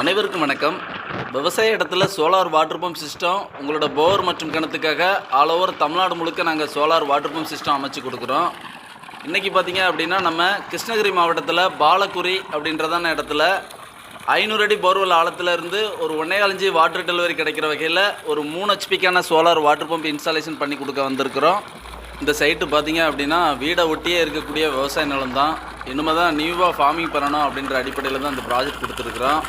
அனைவருக்கும் வணக்கம். விவசாய இடத்துல சோலார் வாட்டர் பம்ப் சிஸ்டம் உங்களோட போர் மற்றும் கிணத்துக்காக ஆல் ஓவர் தமிழ்நாடு முழுக்க நாங்கள் சோலார் வாட்டர் பம்ப் சிஸ்டம் அமைச்சு கொடுக்குறோம். இன்றைக்கி பார்த்தீங்க அப்படின்னா நம்ம கிருஷ்ணகிரி மாவட்டத்தில் பாலக்குரி அப்படின்றதான இடத்துல ஐநூறு அடி போர்வெல் ஆழத்துலேருந்து ஒரு ஒன்றே அஞ்சு வாட்டர் டெலிவரி கிடைக்கிற வகையில் ஒரு மூணு ஹெச்பிக்கான சோலார் வாட்டர் பம்ப் இன்ஸ்டாலேஷன் பண்ணி கொடுக்க வந்திருக்கிறோம். இந்த சைட்டு பார்த்தீங்க அப்படின்னா வீடை ஒட்டியே இருக்கக்கூடிய விவசாய நிலம் தான். இனிமே தான் நியூவாக ஃபார்மிங் பண்ணணும் அப்படின்ற அடிப்படையில் தான் இந்த ப்ராஜெக்ட் கொடுத்துருக்குறோம்.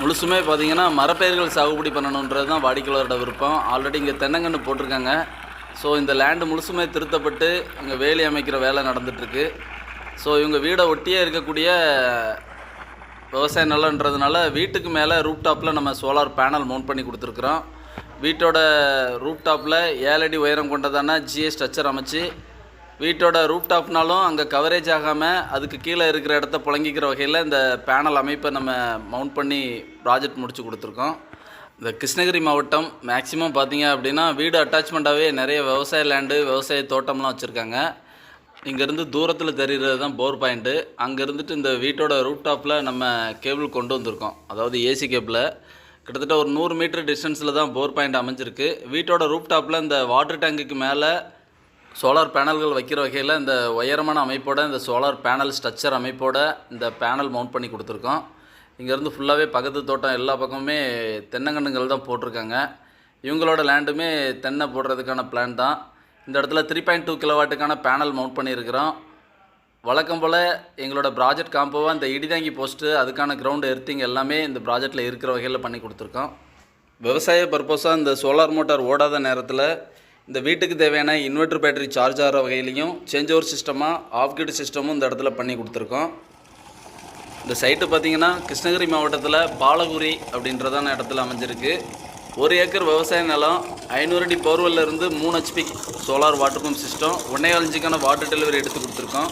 முழுசுமே பார்த்தீங்கன்னா மரப்பயிர்கள் சாகுபடி பண்ணணுன்றது தான் வாடிக்கையாளரோட விருப்பம். ஆல்ரெடி இங்கே தென்னங்கன்று போட்டிருக்காங்க. ஸோ இந்த லேண்டு முழுசுமே திருத்தப்பட்டு இங்கே வேலி அமைக்கிற வேலை நடந்துகிட்ருக்கு ஸோ இவங்க வீடை ஒட்டியே இருக்கக்கூடிய விவசாய நிலன்றதுனால வீட்டுக்கு மேலே ரூப் டாப்பில் நம்ம சோலார் பேனல் மவுண்ட் பண்ணி கொடுத்துருக்குறோம். வீட்டோட ரூப் டாப்பில் ஏழடி உயரம் கொண்டதான ஜிஎஸ் ஸ்ட்ரக்சர் அமைச்சு வீட்டோட ரூப் டாப்னாலும் அங்கே கவரேஜ் ஆகாமல் அதுக்கு கீழே இருக்கிற இடத்த புழங்கிக்கிற வகையில் இந்த பேனல் அமைப்பை நம்ம மவுண்ட் பண்ணி ப்ராஜெக்ட் முடித்து கொடுத்துருக்கோம். இந்த கிருஷ்ணகிரி மாவட்டம் மேக்ஸிமம் பார்த்தீங்க அப்படின்னா வீடு அட்டாச்மெண்ட்டாகவே நிறைய விவசாய லேண்டு விவசாய தோட்டம்லாம் வச்சுருக்காங்க. இங்கேருந்து தூரத்தில் தெரிகிறது தான் போர் பாயிண்ட்டு அங்கே இருந்துட்டு இந்த வீட்டோட ரூப்டாப்பில் நம்ம கேபிள் கொண்டு வந்திருக்கோம். அதாவது ஏசி கேபிளில் கிட்டத்தட்ட ஒரு நூறு மீட்டர் டிஸ்டன்ஸில் தான் போர் பாயிண்ட் அமைஞ்சிருக்கு. வீட்டோட ரூப் டாப்பில் இந்த வாட்டர் டேங்குக்கு மேலே சோலார் பேனல்கள் வைக்கிற வகையில் இந்த உயரமான அமைப்போட இந்த சோலார் பேனல் ஸ்ட்ரக்சர் அமைப்போட இந்த பேனல் மவுண்ட் பண்ணி கொடுத்துருக்கோம். இங்கேருந்து ஃபுல்லாகவே பக்கத்து தோட்டம் எல்லா பக்கமுமே தென்னங்கன்றுகள் தான் போட்டிருக்காங்க. இவங்களோட லேண்டுமே தென்னை போடுறதுக்கான பிளான் தான். இந்த இடத்துல த்ரீ பாயிண்ட் டூ கிலோவாட்டுக்கான பேனல் மவுண்ட் பண்ணியிருக்கிறோம். வழக்கம் போல் எங்களோட ப்ராஜெக்ட் காம்போவாக இந்த இடிதாங்கி போஸ்ட்டு அதுக்கான கிரவுண்டு எர்த்திங் எல்லாமே இந்த ப்ராஜெக்டில் இருக்கிற வகையில் பண்ணி கொடுத்துருக்கோம். விவசாய பர்பஸாக இந்த சோலார் மோட்டார் ஓடாத நேரத்தில் இந்த வீட்டுக்கு தேவையான இன்வெர்டர் பேட்டரி சார்ஜ் ஆகிற வகையிலையும் சேஞ்ச் ஓவர் சிஸ்டமாக ஆஃப் கிட் சிஸ்டமும் இந்த இடத்துல பண்ணி கொடுத்துருக்கோம். இந்த சைட்டு பார்த்தீங்கன்னா கிருஷ்ணகிரி மாவட்டத்தில் பாலகுரி அப்படின்றதான இடத்துல அமைஞ்சிருக்கு. ஒரு ஏக்கர் விவசாய நிலம் ஐநூறு அடி போர்வெல்ல இருந்து மூணு HP solar water pump system ஒன்றே அஞ்சுக்கான வாட்டர் டெலிவரி எடுத்து கொடுத்துருக்கோம்.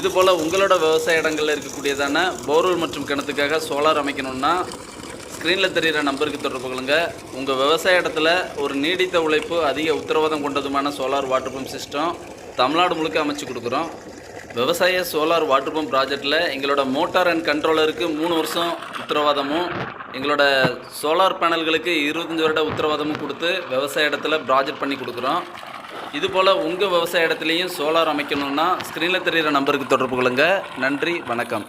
இது போல் உங்களோட விவசாய இடங்களில் இருக்கக்கூடியதான போர்வெல் மற்றும் கிணத்துக்காக சோலார் அமைக்கணும்னா ஸ்க்ரீனில் தெரிகிற நம்பருக்கு தொடர்பு கொள்ளுங்க. உங்கள் விவசாய இடத்துல ஒரு நீடித்த உழைப்பு அதிக உத்தரவாதம் கொண்டதுமான solar water pump system Tamil Nadu முழுக்க அமைச்சு கொடுக்குறோம். விவசாய சோலார் வாட்டர் பம்ப் ப்ராஜெக்டில் எங்களோட மோட்டார் அண்ட் கண்ட்ரோலருக்கு மூணு வருஷம் உத்தரவாதமும் எங்களோட சோலார் பேனல்களுக்கு இருபத்தஞ்சி வருட உத்தரவாதமும் கொடுத்து விவசாய இடத்துல ப்ராஜெக்ட் பண்ணி கொடுக்குறோம். இது போல் உங்கள் விவசாய இடத்துலையும் சோலார் அமைக்கணும்னா ஸ்க்ரீனில் தெரிகிற நம்பருக்கு தொடர்பு கொள்ளுங்கள் நன்றி வணக்கம்.